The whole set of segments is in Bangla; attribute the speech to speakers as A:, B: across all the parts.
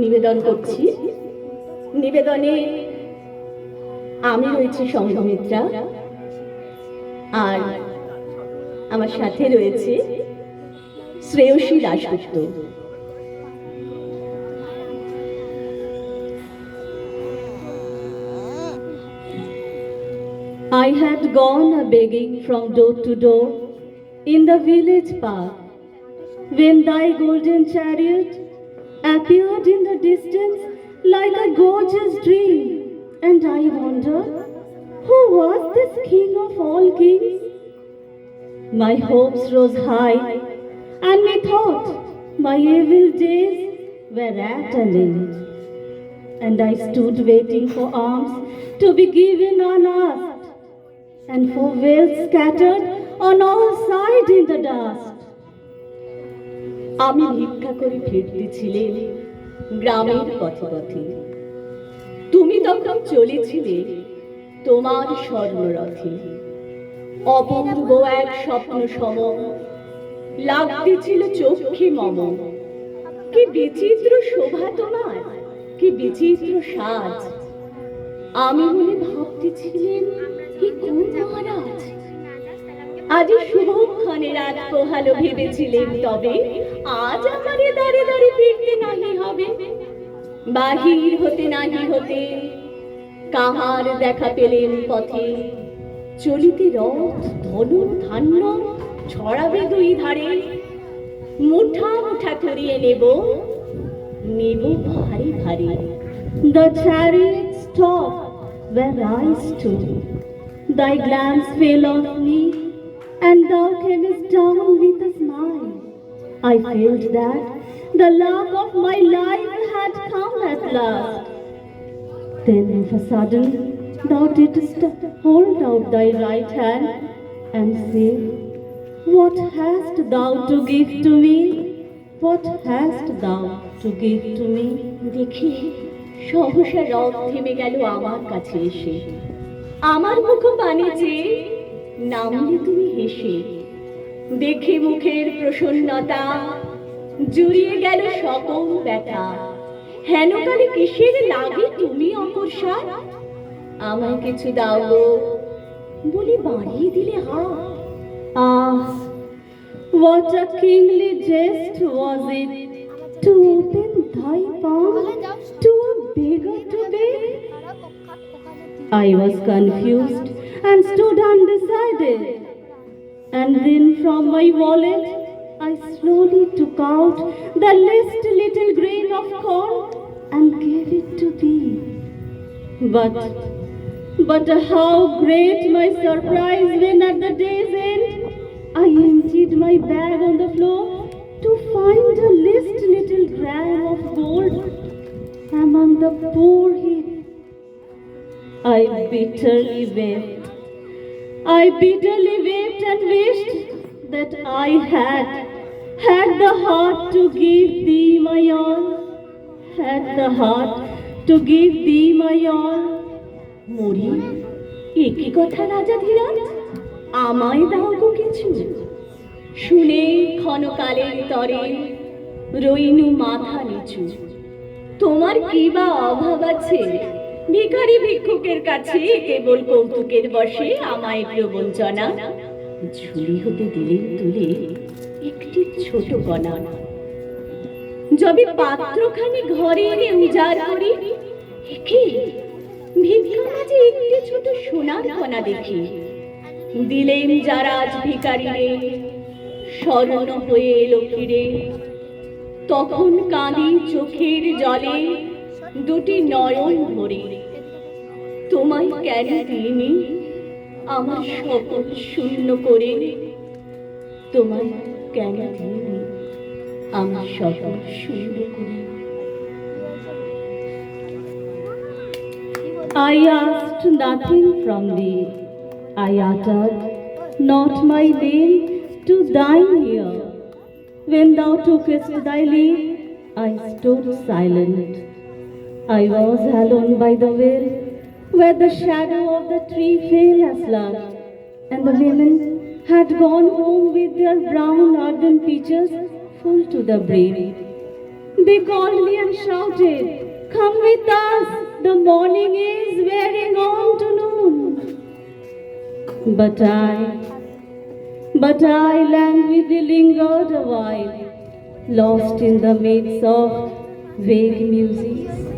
A: নিবেদন করছি নিবেদনে আমি রয়েছি সংঘমিত্রা আর আমার সাথে রয়েছে Shreyasi Dasgupta I had gone a begging from door to door in the village park when thy golden chariot appeared in the distance like a gorgeous dream, and I wondered who was this king of all kings? My hopes rose high, and methought my evil days were at an end. And I stood waiting for alms to be given on unasked, and for wealth scattered on all sides in the dust. আমি ভিক্ষা করে ফিরতেছিলেন গ্রামের পথে পথে তুমি তখন চলেছিলে তোমার স্বর্ণরথে। অপূর্ব এক স্বপ্ন সম। লাগতেছিল চোখে মম। কি বিচিত্র শোভা তোমার, কি বিচিত্র সাজ। আমি মনে ভাবতেছিলেন কি কোন মহারাজ? আজ শুভক্ষণে রাত পোহালো ভেবেছিলেন তবে আজ আমারে দাঁড়ে দাঁড়ে ফিরতে নাহি হবে। বাহির হতে নাহি হতে কাহার দেখা পেলেন পথে। চলিতে রথ ধনু ধান্য ছড়াবে দুই ধারে। মুঠা মুঠা করিয়ে নেব নেব ভারী ভারী। The chariot stopped where I stood. Thy glance fell on me, and thou camest down with a smile. I felt that the love of my life had come at last. Then of a sudden thou didst hold out thy right hand and say, What hast thou to give to me? What hast thou to give to me? দেখি সহসা রথ থেমে গেল আমার কাছে এসে আমার মুখ পানে নামলে তুমি হেসে। দেখে মুখের প্রসন্নতা, জুড়িয়ে গেল সকল ব্যথা। হেন কালে কিসের লাগে তুমি অপরসা আমায় কিছু দাও গো। বলে বাড়িয়ে দিলে হাত। আহ, What a kingly jest was it to open thy palm to a beggar to beg? I was confused and stood undecided. And then from my wallet I slowly took out the least little grain of corn and gave it to thee. But, but how great my surprise when at the day's end I emptied my bag on the floor to find a least little gram of gold among the poor heap. I bitterly wept. I bitterly wept and wished that I had had the heart to give thee my all, had the heart to give thee my all. মরি একই কথা রাজা ধীরাজ আমায় দাও গো কিছু শুনে ক্ষণকালের তরে রইনু মাথা নিচু তোমার কি বা অভাব আছে ভিখারি ভিক্ষুকের কাছে কেবল কৌতুকের বসে আমায় প্রবঞ্চনা ঝুলি হতে দিলেন তুলে একটি ছোট কণা। যবে পাত্রখানি ঘরে এনে উজাড় করি, একে ভিক্ষা মাঝে একটি ছোট সোনার কণা দেখি। দিলেন যারা আজ ভিকারি রে, স্মরণ হয়ে এলো ফিরে। তখন কাঁদি চোখের জলে দুটি নয়ন ভরে তোমায় কেন দিইনি আমার সকল শূন্য করে তোমায় কেন দিইনি আমার সকল শূন্য করে I asked nothing from thee. I uttered not my name to thine ear. When thou tookest thy leave, I stood silent. I was alone by the well, where the shadow of the tree fell aslant, and the women had gone home with their brown ardent peaches full to the brim. They called me and shouted, Come with us, the morning is wearing on to noon. But I, but I languidly lingered a while, lost in the midst of vague music.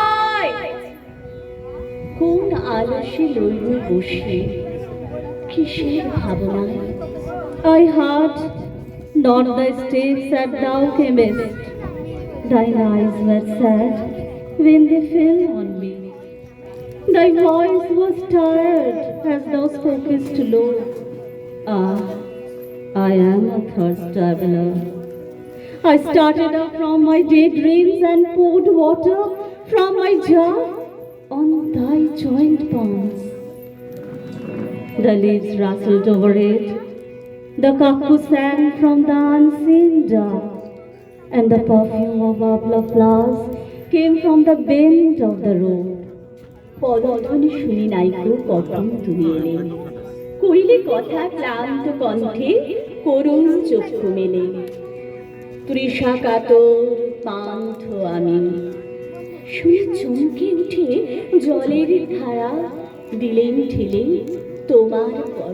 A: কোন আলসে লইব বসে কিসের ভাবনায় I heard not the steps that thou camest. Thine eyes were sad when they fell on me. Thy voice was tired as thou spokest low. Ah, I am a thirst traveler. I started up from my daydreams and poured water from my jar on thy joint palms. The leaves rustled over it. The cuckoo sang from the unseen dark, and the perfume of abla flowers came from the bend of the road. পদধ্বনি শুনি নাইকো কখন তুমি এলে কইলে কথা ক্লান্ত কণ্ঠে করুণ চক্ষু মেলে তৃষা কাতর পান্থ আমি শুনে চমকে উঠে জলের ধারা দিলেন ঠেলে তোমার